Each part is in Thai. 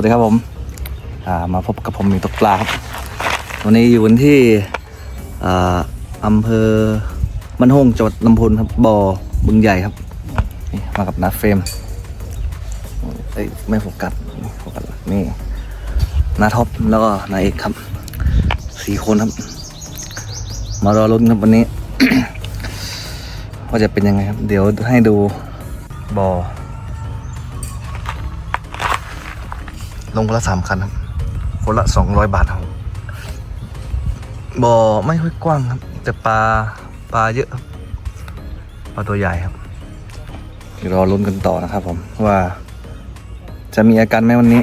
วัสดีครับผมามาพบกับผมมีตกปลาครับวันนี้อยู่กันที่อาอำเภอมันโฮงจังหวัดลำพูนครับบ่อบึงใหญ่ครับนี่มากับนาเฟรมเอ้ยไม่โฟกัสโฟกัสนี่นาท็อปแล้วก็นาเอกครับสี่คนครับ มารอลุ้นครับวันนี้ว่าจะเป็นยังไงครับ เดี๋ยวให้ดูบ่อ ลงคนละสามคันครับ คนละสองร้อยบาทครับบ่อไม่ค่อยกว้างครับ แต่ปลาปลาเยอะครับปลาตัวใหญ่ครับเดี๋ยวรอลุ้นกันต่อนะครับผมว่าจะมีอาการไหมวันนี้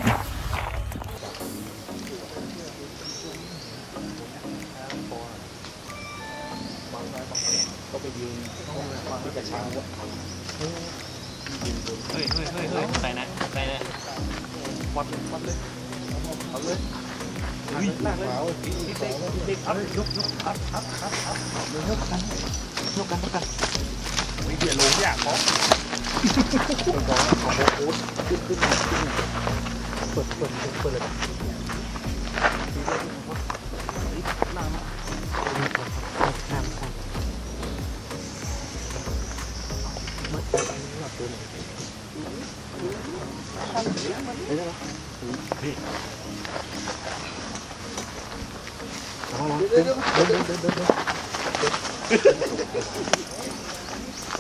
ยกกันยกกันวิเดียลงยากเพราะเป็นกองข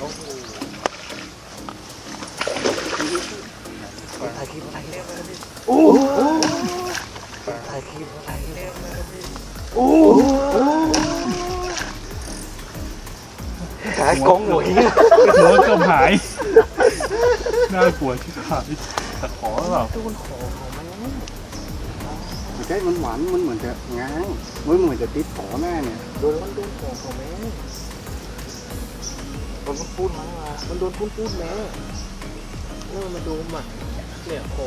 องโค้ดขึ้นขึ้นขึ้นเปิดเปิดเปิดเลยน้ำน้ำน้ำขายกองหน่อยหัวเกับหายน่ากลัวที่หายตะขอหรือเปล่า ใช่มันหวานมันเหมือนจะง้างมันเหมือนจะติดขอหน้าเนี่ยโดนมันโดนของของแม่โดนมันพูดมามันโดนพูดพูดแม่เนี่ยมันมาดูมันเนี่ยโค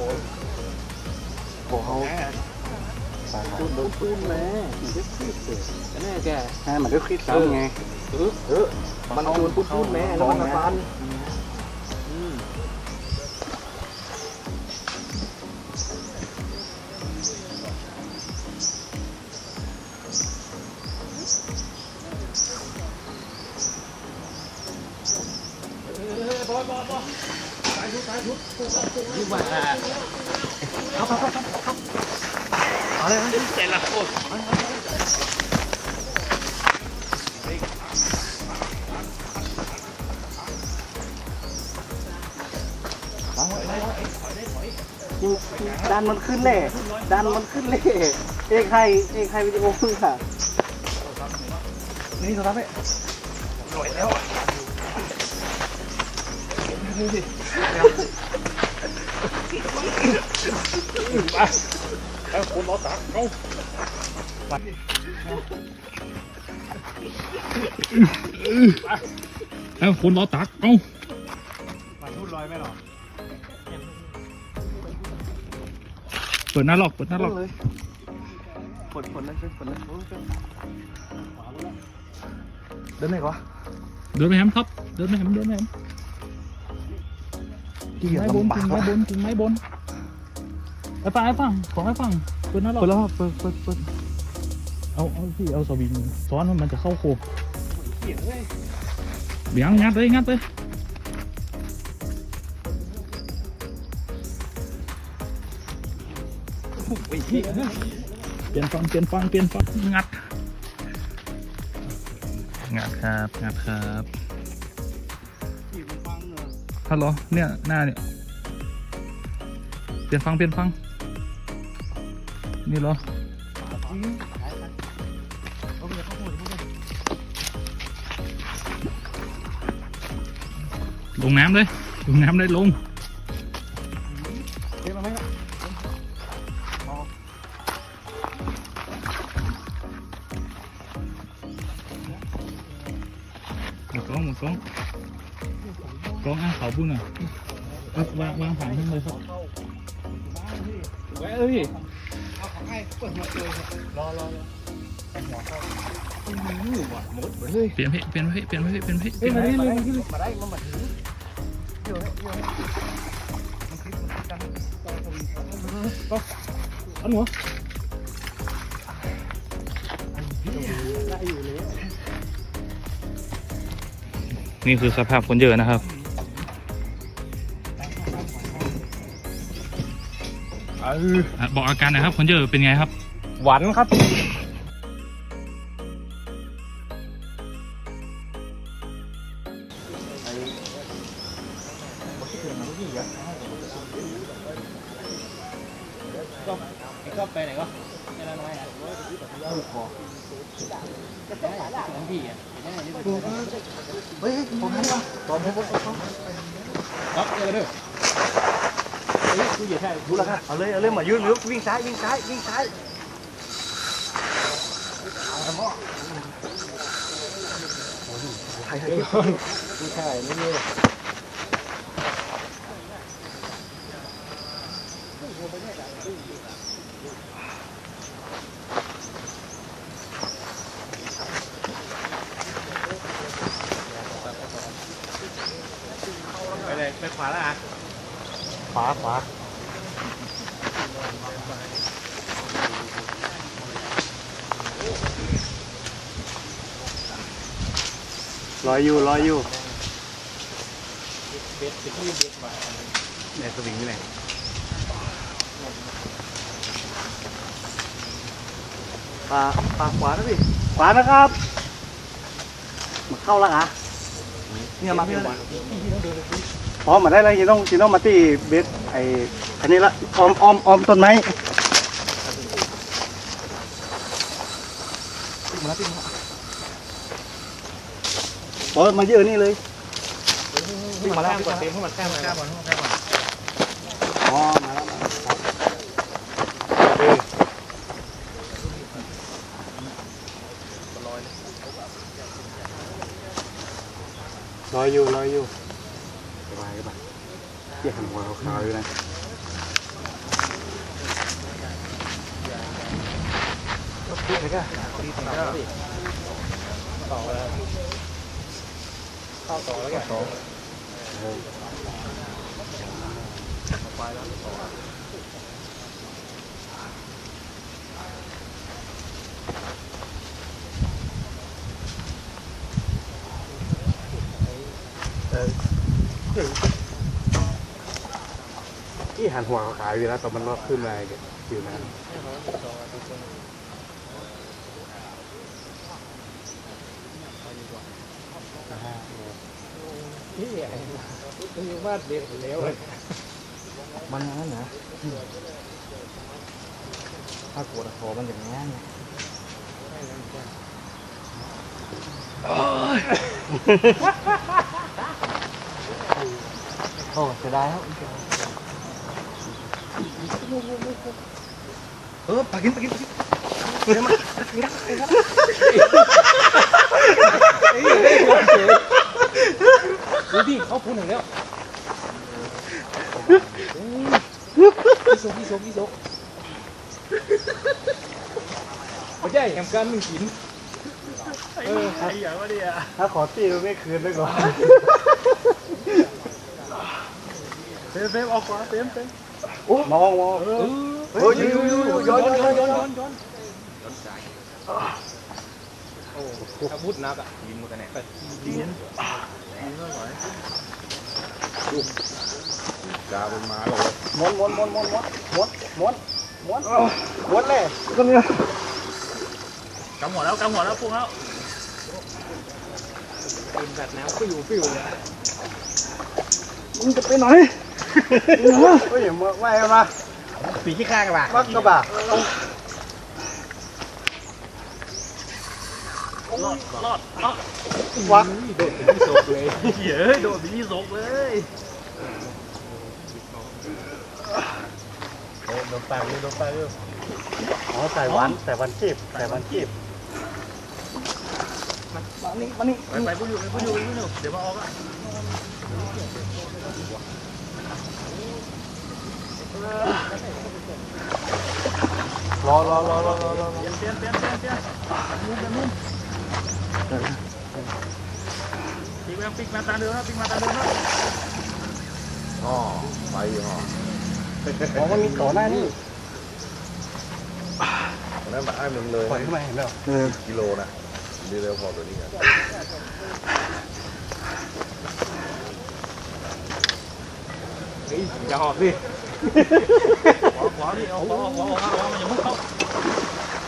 ขอเขาพูดโดนพูดแม่มันจะคิดเลยแน่แกใช่มันก็คิดซ้ำไงเออเออมันโดนพูดพูดแม่แล้วมันมาฟัน แต่ละคนดันมันขึ้นเล่ดันมันขึ้นเล่เอกให้เอกให้วิดีโอมึงค่ะ นี่โทรศัพท์ไห มเอาคนรอตักเอาเอาคนรอตักเอาเปิดหน้าหลอกเปิดหน้าหลอกฝนฝนนั่นเป็นฝนนั่นเดินไหนวะเดินไปแฮมครับ เดินไปแฮมเดินไปแฮม ที่เหยียไม้บนลำบากกิ่งไม้วะบนกิ่งไม้บนไอ้ฟังไอ้ฟังขอให้ฟังเปิดหน้าหลอกเปิดแล้วเปิดเปิดเปิดเอาเอาพี่เอาสวิงซ้อนมันมันจะเข้าโคกเบียงงัดเลยงัดเลยเปลี่ยนฟังเปลี่ยนฟังเปลี่ยนฟังงัดงัดครับงัดครับ ฮัลโหลเนี่ยหน้าเนี่ยเปลี่ยนฟังเปลี่ยนฟัง นี่เหรอลงน้ำเลยลงน้ำเลยลง รอรอหัวเข้าอือว่ะหมดหเปลี่ยนพี่เปลี่ยนพี่เปลี่ยนพี่เปลี่ยนพี่เปลี่ยนพี่มาได้มาได้มาถึงเยอะเยอะงนี่นี่คือสภาพคนเยอะนะครับบอกอาการนะครับคนเยอะเป็นไงครับ หวันครับก็ไปไหนก็ไม่ละน้อยอะลูกคอของพี่อะเฮ้ยผมให้ป่ะตอนผมผมผมครับเจอเด้อเฮ้ยกูเหยียดใช่รู้แล้วครับเอาเลยเอาเลยมายืนวิ่งซ้ายวิ่งซ้ายวิ่งซ้าย hay hay hơn cái này nó như cái này bên khóa là à khóa khóa Thank you. ไปขวาแล้วอะขวาขวาลอยอยู่ลอยอยู่เบ็ดไปที่เบ็ดมาในสวิงนี่แหละปลาปลาขวานะพี่ขวานะครับมาเข้าแล้วอะเนี่ยมาพี่พร้อมมาได้แล้วยีต้องยีต้องมาตีเบสไอ้อันนี้ละออมออมออมต้นไม้มาตีมา บอสมาเยอะนี่เลยวิ่งมาแล้วกดเต็มเข้มาแก้มาแก้มก่อนแก้มก่อนอ๋อมาแล้วมาแล้วลอยอยู่ลอยอยู่สบายสบายเกี่ยหันหัวขาวๆอยู่นะพูดไปก็ต่อแล้ว เข้าต่อแล้วกันต่อที่หันหัวขาวๆอยู่แล้วแต่มันรอดขึ้นมาอยู่นะนี่ ไงมันอยู่บ้านเด็กแล้วมันงั้นนะถ้าปวดคอมันอย่างงั้นโอ้เสียดายครับเออปากินปากินปากินดู ดิเขาพูดหนึ่งแล้วพี่โซพี่โซพี่โซไม่ใช่แหมกันหนึ่งกินเออไอ้อย่างว่าเนี่ยถ้าขอตีมันไม่คืนไปก่อนเต็มเต็มออกขวาเต็มเต็มโอ้มองมองเออเฮ้ยยูยูยูย้อนย้อนย้อนย้อนย้อนย้อนอาวุธนักอะยิงมือกันแน่ ม้วนม้วนม้วนม้วนม้วนม้วนม้วนม้วนม้วนเลยก็เนี่ยกำหัวแล้วกำหัวแล้วพุ่งแล้วเป็นแบบน้ำฟิวฟิวเลยมึงจะไปไหนเฮ้ยมาไม่มาปีที่ข้างกันป่ะบักกระบะรอดรอด วะโดดพี่ซกเลยเหี้ยโดดพี่ซกเลยโอ้ดนแปงด้โดนแปงอ๋อแต่วันแต่วันจีบแต่วันจีบมานี่มานี่ไปไปกูอยู่ไปอยู่ไปกูอยู่เดี๋ยวมาออกอะรอรอรอรอรอรอเปลี่ยนเปลี่ยนเปลี่ยนเปลี่ยนมุมเปลี่ยนมุ pik mata dulu, pik mata dulu. Oh, bayi oh. Có con mít cỏ này đi. Còn em bạn ai mình lời. Khỏi cái mày hiểu không? Ừ. Kilo này. Đi đâu vào rồi đi nhỉ? Ý, nhà họ gì? Quá quá đi, quá quá quá quá quá quá mà nhầm không?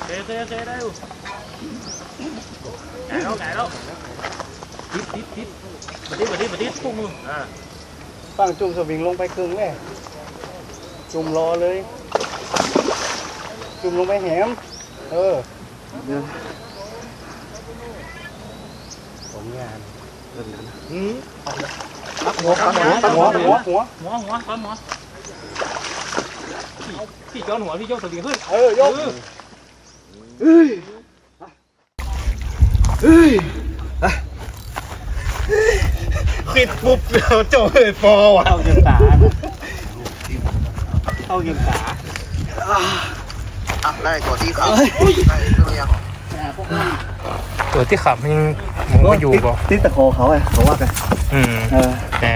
Kê kê kê đây. Cải đâu, cải đâu. ตะเตะเตะได้อยู่ไก่แล้วไก่แล้วทิศทิศทิดิมาดิดิพุ่งมืออ่าฟังจุ่มสวิงลงไปครึ่งแม่จุ่มรอเลย จุ่มลงไปแหม เออผมงานอืมหัวหัวหัวหัวหัวหัวหัวซ้อนหัวพี่ย้อนหัวพี่ยกสวิงขึ้น เออยก ปิดปุ๊บเดี๋ยวโจ้เลยฟอว่ะเข้าเกินตาเข้าเกินตาอะได้ตัวที่เขาได้ตัวยังตัวที่ขับยังมึงก็อยู่ป่ะติดตะโคเขาไงเขาว่ากันอืมเออแต่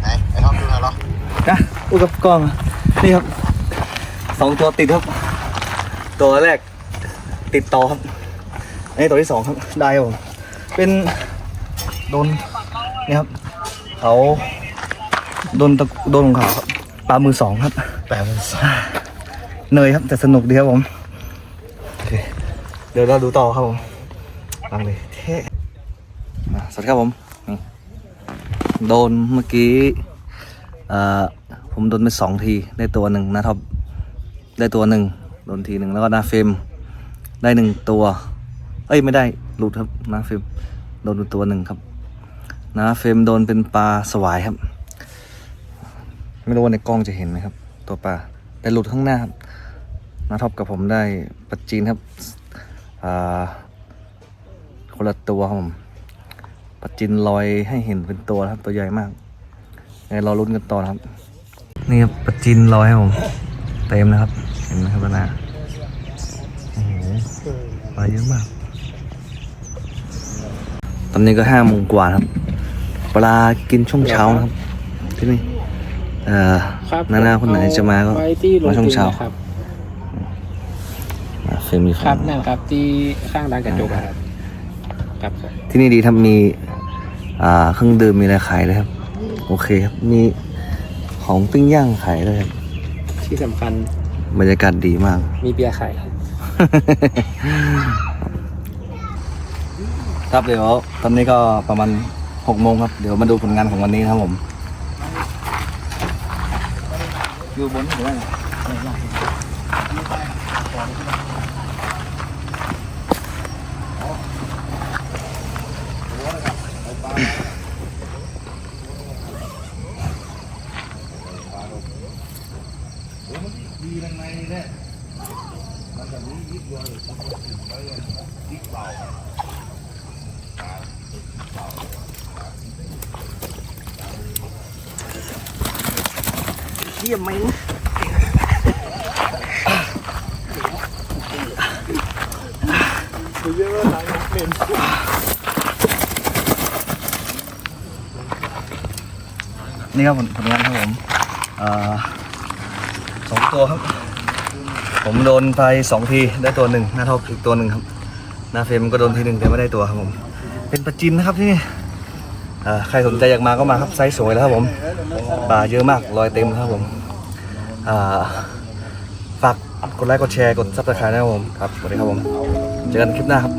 ไหนไอ้ท็อปดูหน่อยเหรอนะอุกับกล้องนี่ครับสองตัวติดครับ ตัวแรกติดต่อครับอันนี้ตัวที่สองครับได้ครับผมเป็นโดน นี่ครับเขาโดนตะโดนของเขาครับปลามือสองครับแปดพันสองเหนื่อยครับแต่สนุกดีครับผมโอเคเดี๋ยวเราดูต่อครับผมฟังเลยเท่อะสวัสดีครับผมนี่โดนเมื่อกี้เอ่อผมโดนไปสองทีได้ตัวหนึ่งนะท็อปได้ตัวหนึ่งโดนทีหนึ่งแล้วก็หน้าเฟรมได้หนึ่งตัว เอ้ยไม่ได้หลุดครับหน้าเฟรมโดนไปตัวหนึ่งครับห น้าเฟรมโดนเป็นปลาสวายครับ ไม่รู้ว่าในกล้องจะเห็นไหมครับ ตัวปลาแต่หลุดข้างหน้าครับนาท็อปกับผมได้ปัจจีนครับอ่าคนละตัวครับผมปัจจินลอยให้เห็นเป็นตัวครับ ตัวใหญ่มากไงรอลุ้นกันต่อครับ นี่ครับปัจจินลอยให้ผม เต็มนะครับ เห็นไหมครับนาโอ้โหปลาเยอะมาก ตอนนี้ก็ห้าโมงกว่าครับ ปลากินช่วงเช้านะครับที่นี่เอ่อครับนานาคนไหนจะมาก็ไว้ที่ลงมาช่วงเช้าครับอ่าเฟรมมีครับนั่นครับ ที่ข้างร้านกระจกอะครับครับ ที่นี่ดีครับมีอ่าเครื่องดื่มมีอะไรขายเลยครับ โอเคครับมีของปิ้งย่างขายเลยครับที่สำคัญบรรยากาศดีมาก มีเบียร์ขายครับเดี๋ยวตอนนี้ก็ประมาณ หกโมงครับ เดี๋ยวมาดูผลงานของวันนี้นะครับผม อยู่บนหรื อว่าไงเยี่ยมไหมนี่ครับผลผลงานครับผมอสองตัวครับ ผมโดนไปสองทีได้ตัวหนึ่งหน้าท่าอีกตัวหนึ่งครับ หน้าเฟรมก็โดนทีหนึ่งแต่ไม่ได้ตัวครับผม เป็นปลาจินนะครับที่นี่ใครสนใจอยากมาก็มาครับไซส์สวยแล้วครับผมปลาเยอะมากรอยเต็มครับผม ฝากกดไลค์กดแชร์กดซับสไครต์นะครับผมครับสวัสดีครับผม เจอกันคลิปหน้าครับ